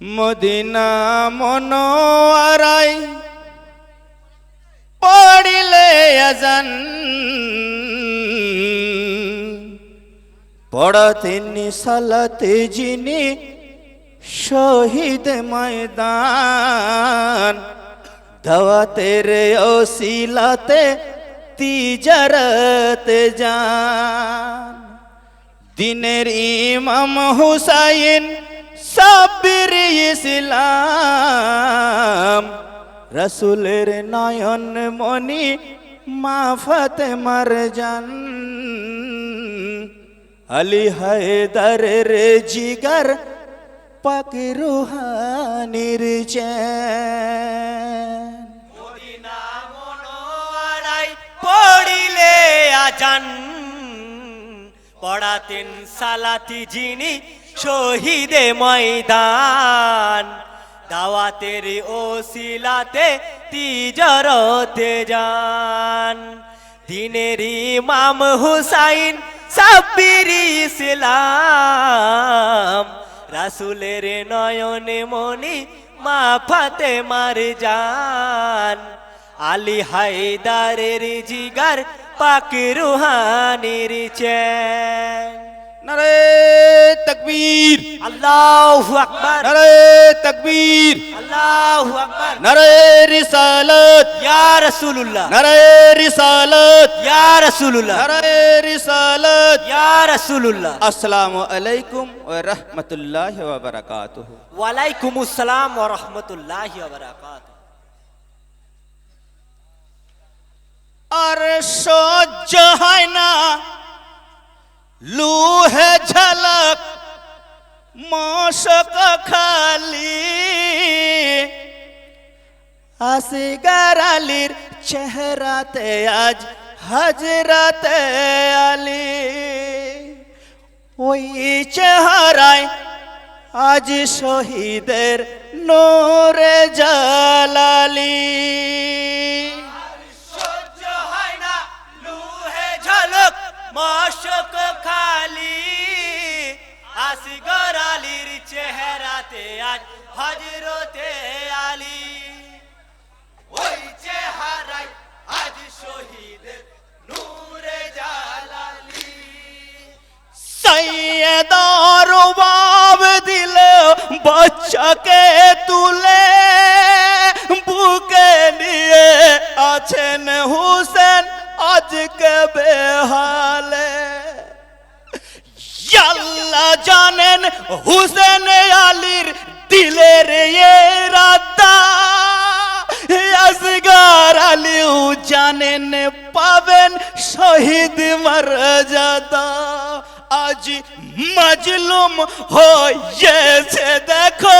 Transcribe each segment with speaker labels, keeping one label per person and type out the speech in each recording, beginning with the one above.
Speaker 1: Medina মনোয়ারাই পড়িলে আজান। পড়তেন সালাতে যিনি শহীদ ময়দান। দাওয়াতের ওসিলাতে তিজারতে যান। দিনের ইমাম হুসাইন সাব্বির ইসলাম। রসুলের নয়ন মনি মা ফাতেমার জান। আলী হায়দারের জিগার পাক রুহানির
Speaker 2: পড়িলে আজান। পড়াতেন সালাতি যিনি শহীদে ময়দান। দাওয়াতের ওসিলাতে তিজরতে যান। দিনের ইমাম হুসাইন সাব্বির ইসলাম। রাসুলের নয়নে মনি মা ফাতে মার যান আলী হায়দারের জিগার পাক রুহানির চেন।
Speaker 1: নারে তকবীর
Speaker 2: আল্লাহু আকবার
Speaker 1: নারে তকবীর
Speaker 2: আল্লাহু আকবার
Speaker 1: নারে রিসালাত
Speaker 2: ইয়া রাসূলুল্লাহ
Speaker 1: নারে রিসালাত
Speaker 2: ইয়া রাসূলুল্লাহ
Speaker 1: নারে রিসালাত
Speaker 2: ইয়া রাসূলুল্লাহ
Speaker 1: আসসালামু আলাইকুম ওয়া রাহমাতুল্লাহি ওয়া বারাকাতুহু
Speaker 2: ওয়ালাইকুমুস সালাম ওয়া রাহমাতুল্লাহি ওয়া বারাকাতুহু
Speaker 1: আর সহ্য হয় না লুহে ঝলক, মশক খালি আসিগার আলীর চেহারাতে আজ হজরতে আলী। ওই চেহারায় আজ শহীদের নোরে জালালি।
Speaker 2: মশক খালি আসগর আলীর চেহারাতে আজ হজরতে আলী। ওই চেহারায় আজ শহীদের নূরে জালালি।
Speaker 1: সৈয়দার বাব দিল বাচ্চাকে তুলে, বুকে নিয়ে আছেন হুসেন আজকে বেহালে? আল্লাহ জানেন হুসেন আলীর দিলের রাতা। আসগার আলীও জানেন, পাবেন শহীদ মর্যাদা। আজ মজলুম হয়েছে, দেখো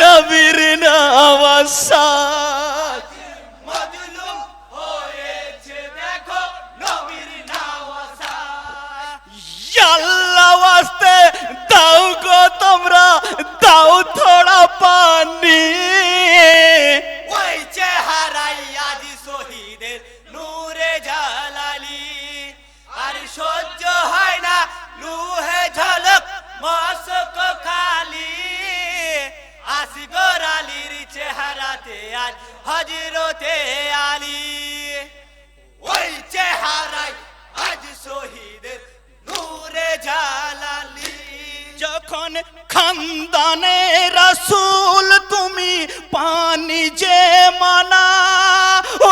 Speaker 1: নবীর নওয়াসাদ
Speaker 2: চেহারাতে আজ হজরতে আলী। ওই চেহারাই আজ শহীদের নূরে জালালি।
Speaker 1: যখন খানদানে রাসূল তুমি পানি যে মানা,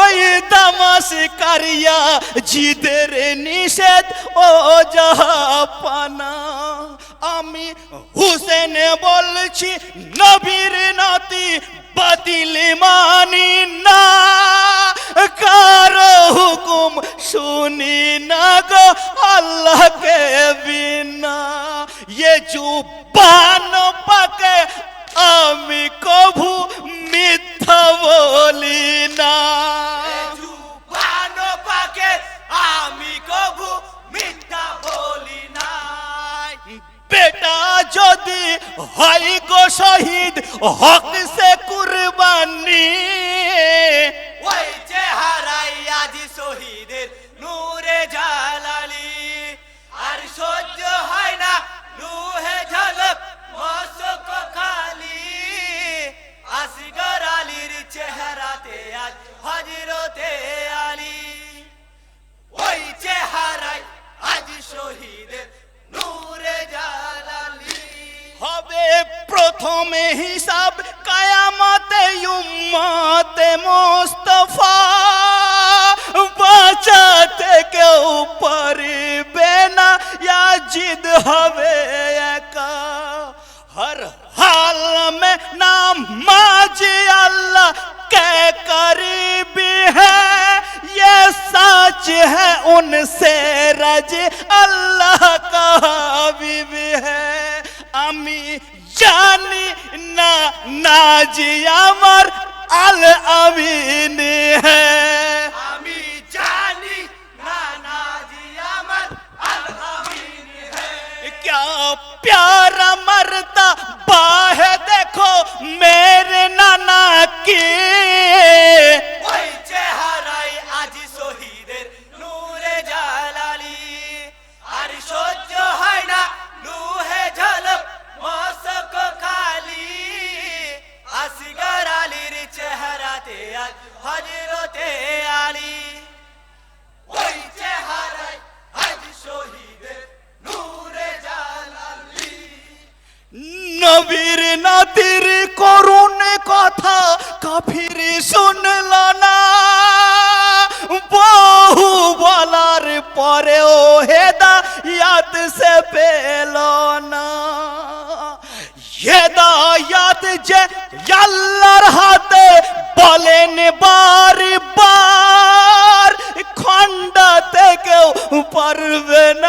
Speaker 1: ওই দামাস কারিয়া জিদের নিষেধ ও জাহাপানা। আমি হুসেন বলছি, নবীর নাতি বাতিল মানি না কার হুকুম শুনি না গো আল্লাহ কে বিনা। এ জুবান পাকে আমি কভু মিথ্যা বলি না।
Speaker 2: আমি কভু মিথ্যা বলি না
Speaker 1: বেটা যদি হয় গো শহীদ হক जिद हवे का हर हाल में नाम माजी अल्लाह के करीबी है। ये सच है, उनसे रज अल्लाह का भी है।
Speaker 2: अमी जानी ना नाजी अमर अल अमीर হজরতে আলী। ওই চেহারাই আজ শহীদের নূরে জালালি
Speaker 1: নবীর নাতির করুণ কথা কাফির শুনল না। বহু বলার পরেও হেদায়াত সে পেল না। হেদায়াত যে আল্লাহর হাতে বলেন বার খণ্ডাতে কেউ পারবে না।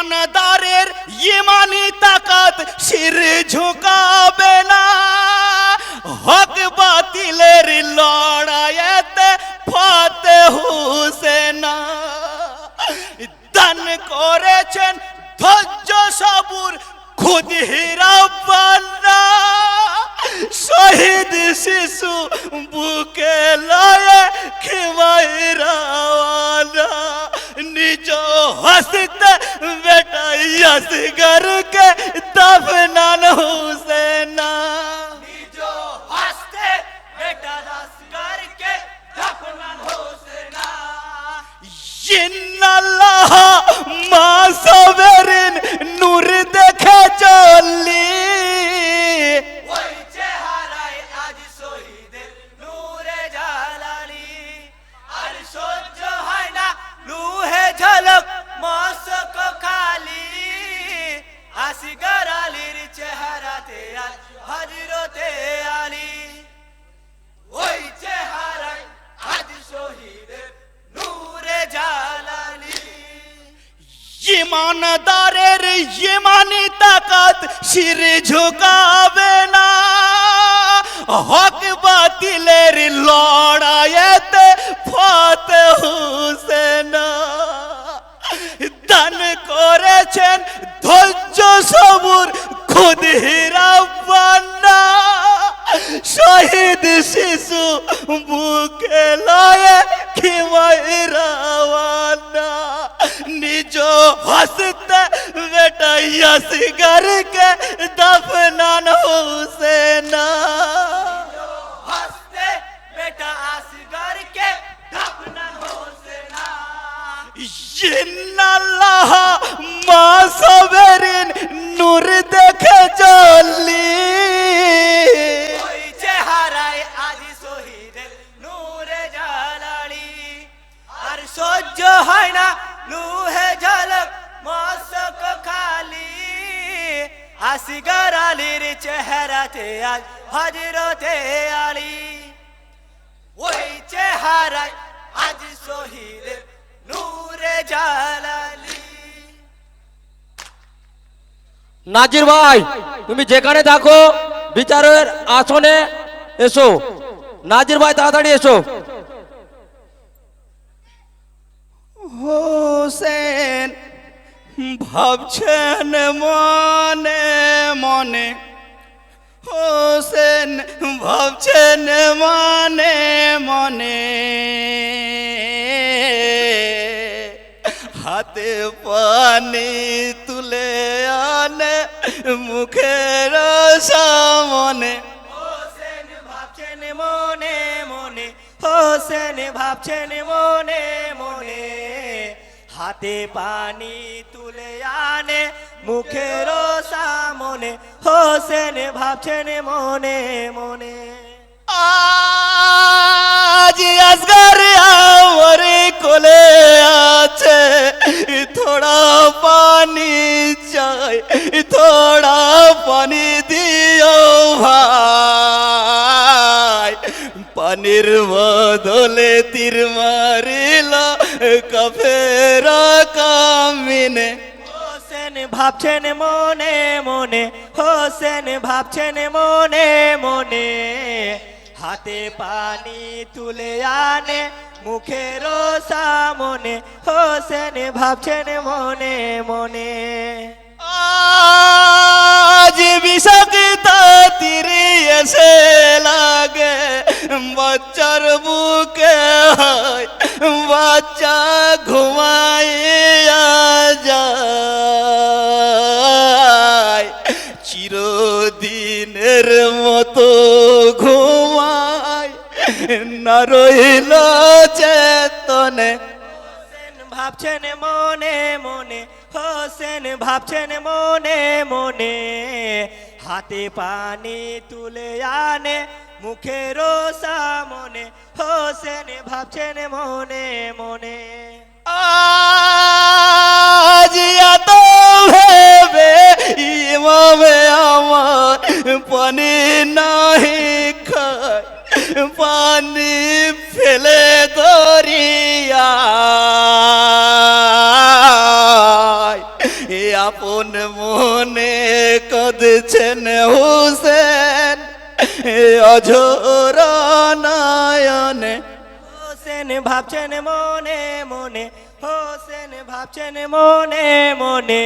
Speaker 1: ইমানদারের ইমানি তাকাত শির ঝুঁকাবে না। হক বাতিলের লড়াইতে ফাতে হুসেনা দান করেছেন ধৈর্য সবুর খুদিরা বান্না শহীদ শিশু বুকে লয়ে খিমাইরাওয়ালা নিজ হসতে বেটা আসগর কে দফনান হুসেনা তাকাত শির ঝুকাবে না। হক বাতিলের লড়াইতে ফতে হুসেন। দান করেছেন ধৈর্য সবুর খুদিরা দফনান হুসেনা।
Speaker 2: আসগর আলীর চেহারাতে আজ হজরতে আলী। ওই চেহারায় আজ শহীদের নূরে জালালি।
Speaker 3: নাজির ভাই তুমি যেখানে থাকো বিচারের আসনে এসো। নাজির ভাই তাড়াতাড়ি এসো।
Speaker 1: হোসেন ভাবছেন মনে মনে, হোসেন ভাবছেন মনে মনে। হাতে পানি তুলে আনে মুখের সামনে
Speaker 2: হোসেন ভাবছেন মনে মনে, হোসেন ভাবছেন মনে মনে। হাতে পানি আনে মুখের সামনে, হোসেন ভাবছেন মনে মনে।
Speaker 1: আজ আসগার আমার কোলে আছে, থোড়া পানি চাই, থোড়া পানি দিও ভাই। পানির বদলে তীর মারিল কফেরা কামিনে।
Speaker 2: ভাবছেন মনে মনে, হোসেন ভাবছেন মনে মনে। হাতে পানি তুলে আনে, মুখের সামনে হোসেন ভাবছেন মনে মনে।
Speaker 1: আজ বিষাক্তা এসে লাগে, বাচ্চার বুকে হয় বাচ্চা ঘুমাইয়া যায়। চিরদিনের মতো ঘুমায়। না রইল চেতনে।
Speaker 2: ভাবছেন মনে মনে, হোসেন ভাবছেন মনে মনে। হাতে পানি তুলে আনে মুখের সামনে হোসেন ভাবছেন মনে মনে।
Speaker 1: নয়নে।
Speaker 2: হোসেন ভাবছেন মনে মনে হোসেন ভাবছেন মনে মনে।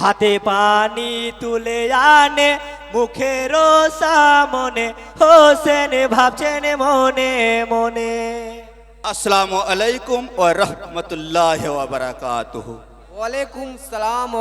Speaker 2: হাতে পানি তুলে আনে মুখের সামনে হোসেন ভাবছেন মনে মনে।
Speaker 1: আসসালামু আলাইকুম ওয়া রাহমাতুল্লাহি ওয়া বারাকাতুহু।
Speaker 3: ওয়ালাইকুম সালাম